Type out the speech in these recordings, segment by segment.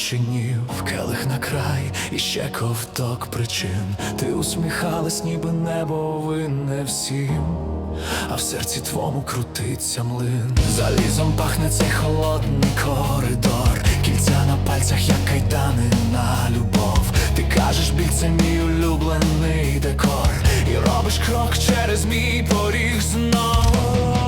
злочинів, келих на край, і ще ковток причин. Ти усміхалась, ніби небо винне всім, а в серці твому крутиться млин. Залізом пахне цей холодний коридор, кільця на пальцях, як кайдани на любов. Ти кажеш, біль це мій улюблений декор, і робиш крок через мій поріг знов.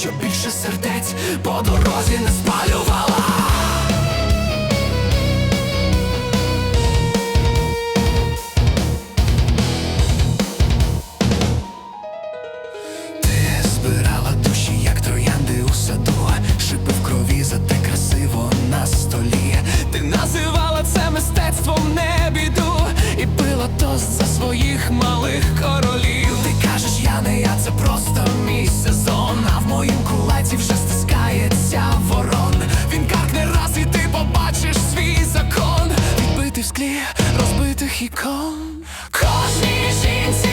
Що більше сердець по дорозі не спалювала. Ти збирала душі, як троянди у саду, шипи в крові, зате красиво на столі. Ти називала це мистецтвом не біду і пила тост за своїх малих королів. Ти кажеш, я не я, це просто мій сезон. Розбитих ікон. Кожній жінці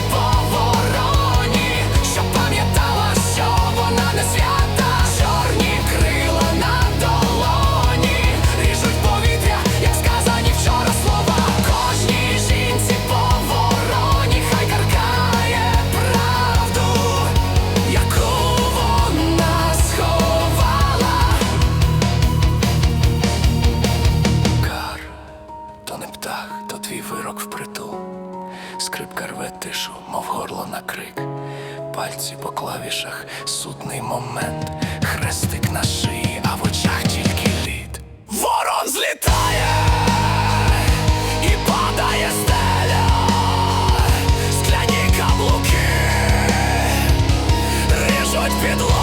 мов горло на крик, пальці по клавішах, судний момент, хрестик на шиї, а в очах тільки лід. Ворон злітає і падає стеля, скляні каблуки, ріжуть підлогу.